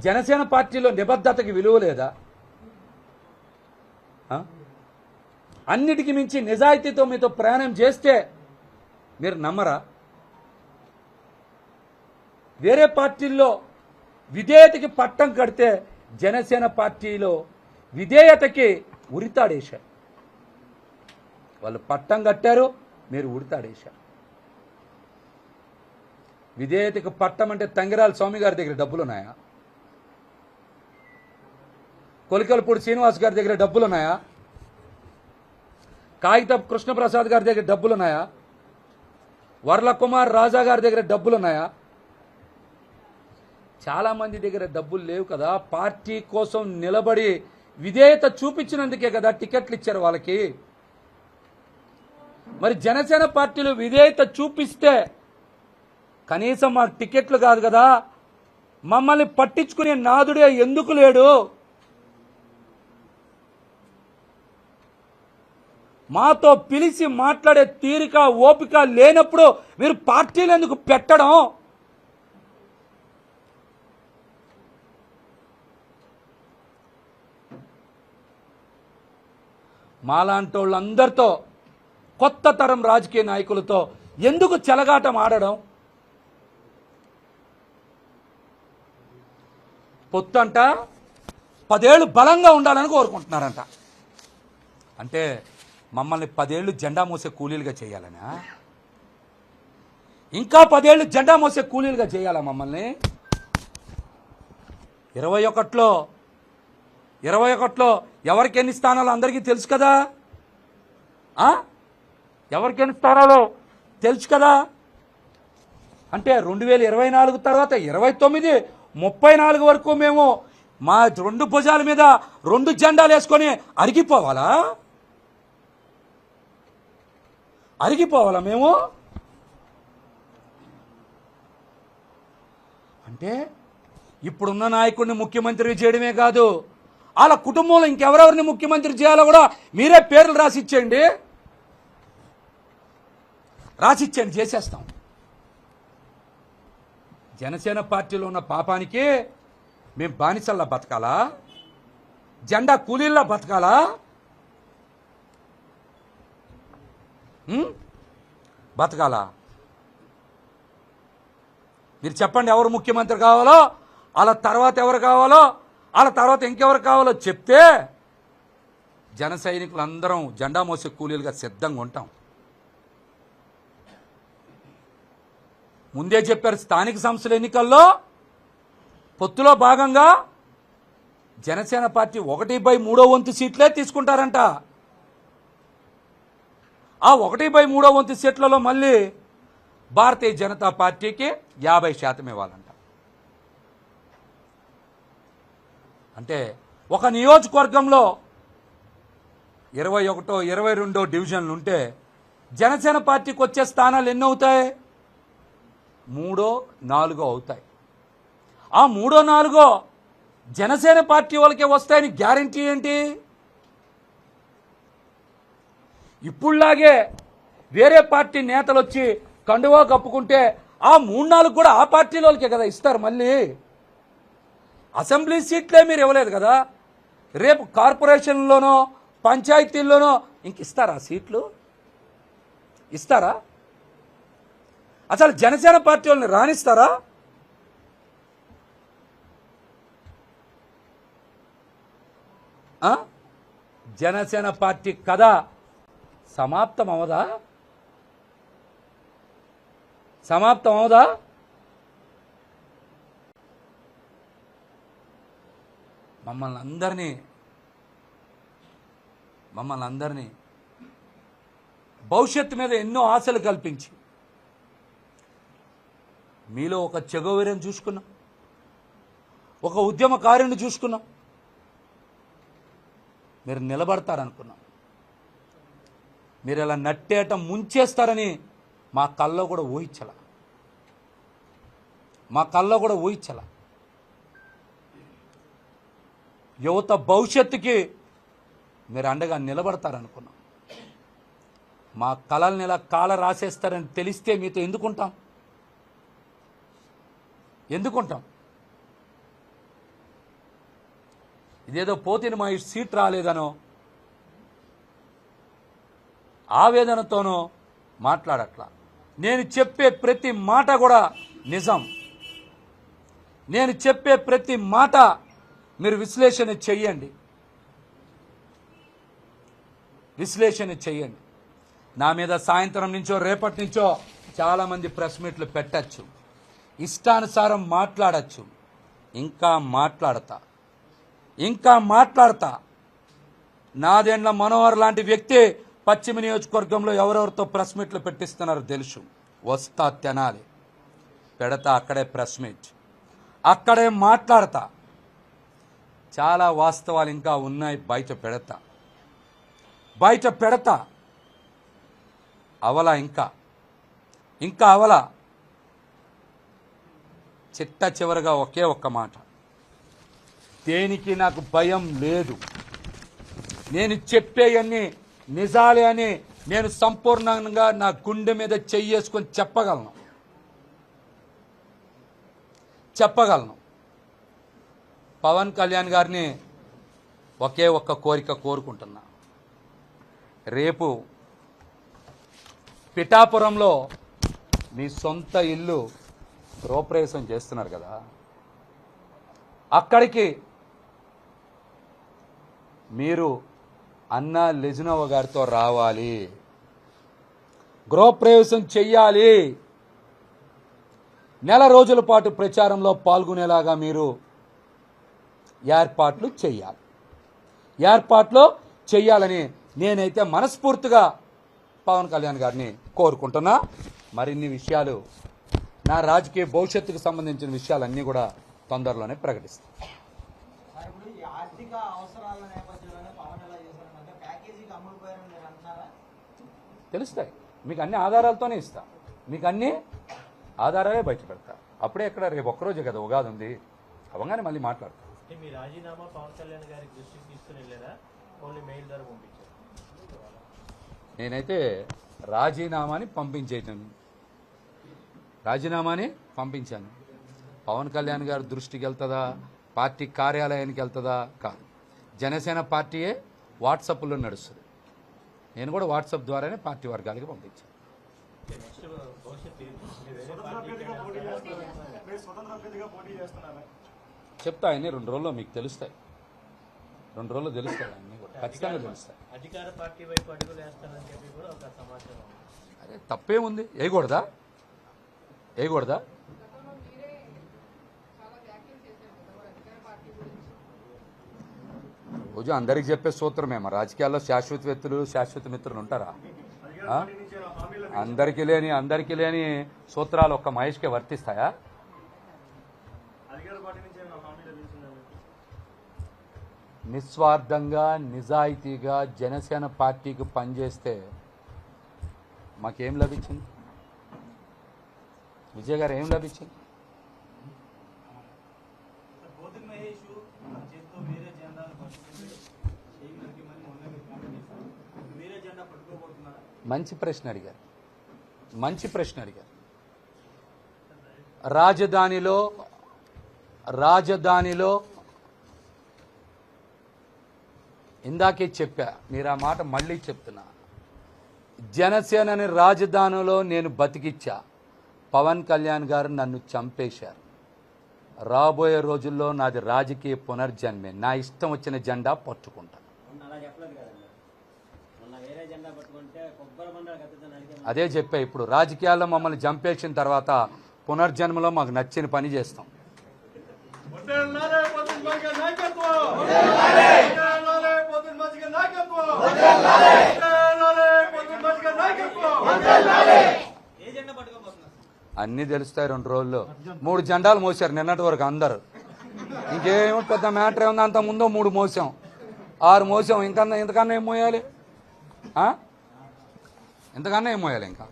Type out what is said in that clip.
జనసేన పార్టీలో నిబద్ధతకి విలువ లేదా? ఆ? అన్నిటికీ మించి నిజాయితీతో మీతో ప్రయాణం చేస్తే మీరు నమ్మరా? వేరే పార్టీల్లో విధేయతకి పట్టం కడితే జనసేన పార్టీలో విధేయతకి ఉరితాడేశారు. వాళ్ళు పట్టం కట్టారు మీరు ఉరితాడేశారు. విధేయతకి పట్టం అంటే తంగిరాల స్వామి గారి దగ్గర డబ్బులు ఉన్నాయా? కొలికలపూడి శ్రీనివాస్ గారి దగ్గర డబ్బులు ఉన్నాయా కాగితపు కృష్ణప్రసాద్ గారి దగ్గర డబ్బులు ఉన్నాయా వర్ల కుమార్ రాజా గారి దగ్గర డబ్బులు ఉన్నాయా చాలామంది దగ్గర డబ్బులు లేవు కదా. పార్టీ కోసం నిలబడి విధేయత చూపించినందుకే కదా టికెట్లు ఇచ్చారు వాళ్ళకి. మరి జనసేన పార్టీలో విధేయత చూపిస్తే కనీసం మాకు టికెట్లు కాదు కదా. మమ్మల్ని పట్టించుకునే నాదుడే ఎందుకు లేడు? మాతో పిలిచి మాట్లాడే తీరిక ఓపిక లేనప్పుడు మీరు పార్టీలు ఎందుకు పెట్టడం? మాలాంటి వాళ్ళందరితో కొత్త తరం రాజకీయ నాయకులతో ఎందుకు చెలగాటం ఆడడం? పొత్తంట పదేళ్ళు బలంగా ఉండాలని కోరుకుంటున్నారంట. అంటే మమ్మల్ని పదేళ్ళు జెండా మోసే కూలీలుగా చేయాలనా? ఇంకా పదేళ్ళు జెండా మోసే కూలీలుగా చేయాలా మమ్మల్ని? ఇరవై ఒకటిలో ఇరవై ఒకటిలో ఎవరికి ఎన్ని స్థానాలు అందరికీ తెలుసు కదా? ఎవరికి ఎన్ని స్థానాలు తెలుసు కదా? అంటే రెండు వేల ఇరవై నాలుగు తర్వాత ఇరవై తొమ్మిది ముప్పై నాలుగు వరకు మేము మా రెండు భుజాల మీద రెండు జెండాలు వేసుకొని అరిగిపోవాలా? అరిగిపోవాలా మేము? అంటే ఇప్పుడున్న నాయకుడిని ముఖ్యమంత్రి చేయడమే కాదు వాళ్ళ కుటుంబంలో ఇంకెవరెవరిని ముఖ్యమంత్రి చేయాలో కూడా మీరే పేర్లు రాసిచ్చేయండి. రాసిచ్చేయండి చేసేస్తాం. జనసేన పార్టీలో ఉన్న పాపానికి మేము బానిసల్లా బతకాలా? జెండా కూలీల్లా బతకాలా? బతకాలా. మీరు చెప్పండి ఎవరు ముఖ్యమంత్రి కావాలో వాళ్ళ తర్వాత ఎవరు కావాలో వాళ్ళ తర్వాత ఇంకెవరు కావాలో చెప్తే జన సైనికులందరం జెండా మోసే కూలీలుగా సిద్ధంగా ఉంటాం. ముందే చెప్పారు స్థానిక సంస్థల ఎన్నికల్లో పొత్తులో భాగంగా జనసేన పార్టీ ఒకటి బై మూడో వంతు సీట్లే తీసుకుంటారంట. ఆ ఒకటి బై మూడో వంతు సీట్లలో మళ్ళీ భారతీయ జనతా పార్టీకి యాభై శాతం ఇవ్వాలంట. అంటే ఒక నియోజకవర్గంలో ఇరవై ఒకటో ఇరవై రెండో డివిజన్లు ఉంటే జనసేన పార్టీకి వచ్చే స్థానాలు ఎన్ని అవుతాయి? మూడో నాలుగో అవుతాయి. ఆ మూడో నాలుగో జనసేన పార్టీ వాళ్ళకే వస్తాయని గ్యారంటీ ఏంటి? ఇప్పుడులాగే వేరే పార్టీ నేతలు వచ్చి కండువా కప్పుకుంటే ఆ మూడు నాలుగు కూడా ఆ పార్టీ వాళ్ళకే కదా ఇస్తారు మళ్ళీ. అసెంబ్లీ సీట్లే మీరు ఇవ్వలేదు కదా. రేపు కార్పొరేషన్లోనో పంచాయతీల్లోనో ఇంక ఇస్తారా సీట్లు? ఇస్తారా? అసలు జనసేన పార్టీ వాళ్ళని రాణిస్తారా జనసేన పార్టీ కథ సమాప్తం అవదా సమాప్తం అవదా మమ్మల్ని అందరినీ మమ్మల్ని అందరినీ భవిష్యత్తు మీద ఎన్నో ఆశలు కల్పించి మీలో ఒక చెగోవీరం చూసుకున్నాం. ఒక ఉద్యమకారుని చూసుకున్నాం. మీరు నిలబడతారనుకున్నాం. మీరు ఇలా నట్టేట ముంచేస్తారని మా కల్లో కూడా ఊహించల. మా కల్లో కూడా ఊహించల. యువత భవిష్యత్తుకి మీరు అండగా నిలబడతారనుకున్నాం. మా కళల్ని ఇలా కాల రాసేస్తారని తెలిస్తే మీతో ఎందుకుంటాం? ఎందుకుంటాం? ఇదేదో పోతిన మా సీట్ రాలేదనో ఆవేదనతోనో మాట్లాడట్లా. నేను చెప్పే ప్రతి మాట కూడా నిజం. నేను చెప్పే ప్రతి మాట మీరు విశ్లేషణ చెయ్యండి. విశ్లేషణ చెయ్యండి. నా మీద సాయంత్రం నుంచో రేపటి నుంచో చాలామంది ప్రెస్ మీట్లు పెట్టచ్చు. ఇష్టానుసారం మాట్లాడచ్చు. ఇంకా మాట్లాడతా. ఇంకా మాట్లాడతా. నాదేండ్ల మనోహర్ లాంటి వ్యక్తి పశ్చిమ నియోజకవర్గంలో ఎవరెవరితో ప్రెస్ మీట్లు పెట్టిస్తున్నారో తెలుసు. వస్తా తెనాలి. పెడతా అక్కడే ప్రెస్ మీట్. అక్కడే మాట్లాడతా. చాలా వాస్తవాలు ఇంకా ఉన్నాయి బయట పెడతా. బయట పెడతా. అవల ఇంకా. ఇంకా అవల. చిట్ట చివరగా ఒకే ఒక్క మాట. దేనికి నాకు భయం లేదు. నేను చెప్పేయన్నీ నిజాలే అని నేను సంపూర్ణంగా నా గుండె మీద చెయ్యేసుకొని చెప్పగలను. చెప్పగలను. పవన్ కళ్యాణ్ గారిని ఒకే ఒక్క కోరిక కోరుకుంటున్నా. రేపు పిఠాపురంలో మీ సొంత ఇల్లు గృహప్రవేశం చేస్తున్నారు కదా. అక్కడికి మీరు అన్న లెజినోవ గారితో రావాలి. గృహప్రవేశం చెయ్యాలి. నెల రోజుల పాటు ప్రచారంలో పాల్గొనేలాగా మీరు ఏర్పాట్లు చెయ్యాలి. ఏర్పాట్లు చెయ్యాలని నేనైతే మనస్ఫూర్తిగా పవన్ కళ్యాణ్ గారిని కోరుకుంటున్నా. మరిన్ని విషయాలు నా రాజకీయ భవిష్యత్తుకు సంబంధించిన విషయాలన్నీ కూడా తొందరలోనే ప్రకటిస్తాను. తెలుస్తాయి. మీకు అన్ని ఆధారాలతోనే ఇస్తా. మీకు అన్ని ఆధారాలే బయట పెడతా. అప్పుడే ఇక్కడ రేపు ఒక్కరోజే కదా ఉగాది ఉంది. అవగానే మళ్ళీ మాట్లాడతా. అంటే మీ రాజీనామా పవన్ కళ్యాణ్ గారి దృష్టికి తీసుకుని వెళ్ళారా? ఓన్లీ మెయిల్ ద్వారా పంపించారు? నేనైతే రాజీనామాని పంపించేయటం. రాజీనామాని పంపించాను. పవన్ కళ్యాణ్ గారి దృష్టికి వెళ్తుందా? పార్టీ కార్యాలయానికి వెళ్తుందా? కాదు. జనసేన పార్టీయే వాట్సాప్లో నడుస్తుంది. నేను కూడా వాట్సాప్ ద్వారానే పార్టీ వర్గాలకి పంపించాను. చెప్తా అన్ని రెండు రోజుల్లో మీకు తెలుస్తాయి. రెండు రోజుల్లో తెలుస్తాయి అన్నీ కూడా. ఖచ్చితంగా తెలుస్తాయి. అధికార పార్టీ వైపు అడుగులు. అరే తప్పేముంది? వేయకూడదా? వేయకూడదా గతంలో మీరే చాలా వ్యాఖ్యలు చేశారు కదా మరి అధికార పార్టీ గురించి రోజు అందరికి చెప్పే సూత్రమే మా రాజకీయాల్లో శాశ్వత వ్యక్తులు శాశ్వత మిత్రులు ఉంటారా? అందరికీ లేని అందరికీ లేని సూత్రాలు ఒక్క మహేష్కే వర్తిస్తాయా? నిస్వార్థంగా నిజాయితీగా జనసేన పార్టీకి పనిచేస్తే మాకేం లభించింది? విజయ్ గారు ఏం లభించింది? మంచి ప్రశ్న అడిగారు. మంచి ప్రశ్న అడిగారు. రాజధానిలో రాజధానిలో ఇందాకే చెప్పా మీరు ఆ మాట మళ్ళీ చెప్తున్నా. జనసేనని రాజధానిలో నేను బతికిచ్చా. పవన్ కళ్యాణ్ గారు నన్ను చంపేశారు. రాబోయే రోజుల్లో నాది రాజకీయ పునర్జన్మే. నా ఇష్టం వచ్చిన జెండా పట్టుకుంటాను అదే చెప్పా ఇప్పుడు రాజకీయాల్లో మమ్మల్ని చంపేసిన తర్వాత పునర్జన్మలో మాకు నచ్చిన పని చేస్తాం. అన్నీ తెలుస్తాయి రెండు రోజుల్లో. మూడు జెండాలు మోసారు నిన్నటి వరకు అందరు. ఇంకేమో పెద్ద మ్యాటర్ ఏముంది? అంత ముందో మూడు మోసాం. ఆరు మోసాం. ఇంకన్నా ఇంతకన్నా ఏం మోయాలి? ఎంతకన్నా ఏం మోయాలి ఇంకా?